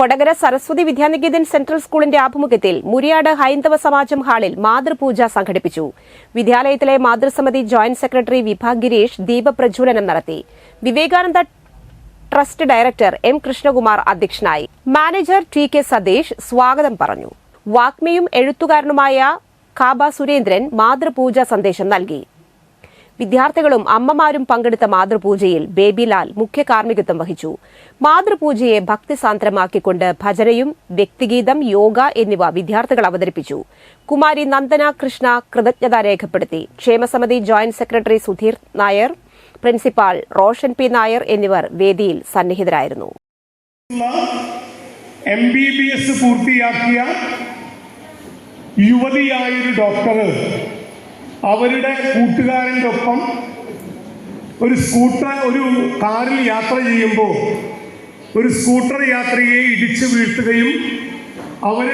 Kodakara Saraswati Vidya Niketan central സ്കൂളിന്റെ ആഭിമുഖ്യത്തിൽ മുരിയാട് ഹൈന്ദവ സമാജം ഹാളിൽ മാതൃപൂജ സംഘടിപ്പിച്ചു. വിദ്യാലയത്തിലെ മാതൃസമിതി ജോയിന്റ് സെക്രട്ടറി വിഭാഗ് ഗിരീഷ് ദീപപ്രജ്വലനം നടത്തി. Vivekananda trust director M Krishnakumar അധ്യക്ഷനായി. മാനേജർ ടി കെ സതീഷ് സ്വാഗതം പറഞ്ഞു. വാഗ്മിയും എഴുത്തുകാരനുമായ കാബ സുരേന്ദ്രൻ മാതൃപൂജ സന്ദേശം നൽകി. വിദ്യാർത്ഥികളും അമ്മമാരും പങ്കെടുത്ത മാതൃപൂജയിൽ ബേബിലാൽ മുഖ്യ കാർമ്മികത്വം വഹിച്ചു. മാതൃപൂജയെ ഭക്തിസാന്ദ്രമാക്കിക്കൊണ്ട് ഭജനയും വ്യക്തിഗീതം യോഗ എന്നിവ വിദ്യാർത്ഥികൾ അവതരിപ്പിച്ചു. കുമാരി നന്ദന കൃഷ്ണ കൃതജ്ഞത രേഖപ്പെടുത്തി. ക്ഷേമസമിതി joint secretary Sudheer Nair principal Roshan P Nair എന്നിവർ വേദിയിൽ സന്നിഹിതരായിരുന്നു. എം ബി ബി എസ് പൂർത്തിയാക്കിയ യുവതിയായൊരു ഡോക്ടർ അവരുടെ കൂട്ടുകാരന്റെ ഒപ്പം ഒരു സ്കൂട്ടർ ഒരു കാറിൽ യാത്ര ചെയ്യുമ്പോൾ ഒരു സ്കൂട്ടർ യാത്രികയെ ഇടിച്ചു വീഴ്ത്തുകയും അവർ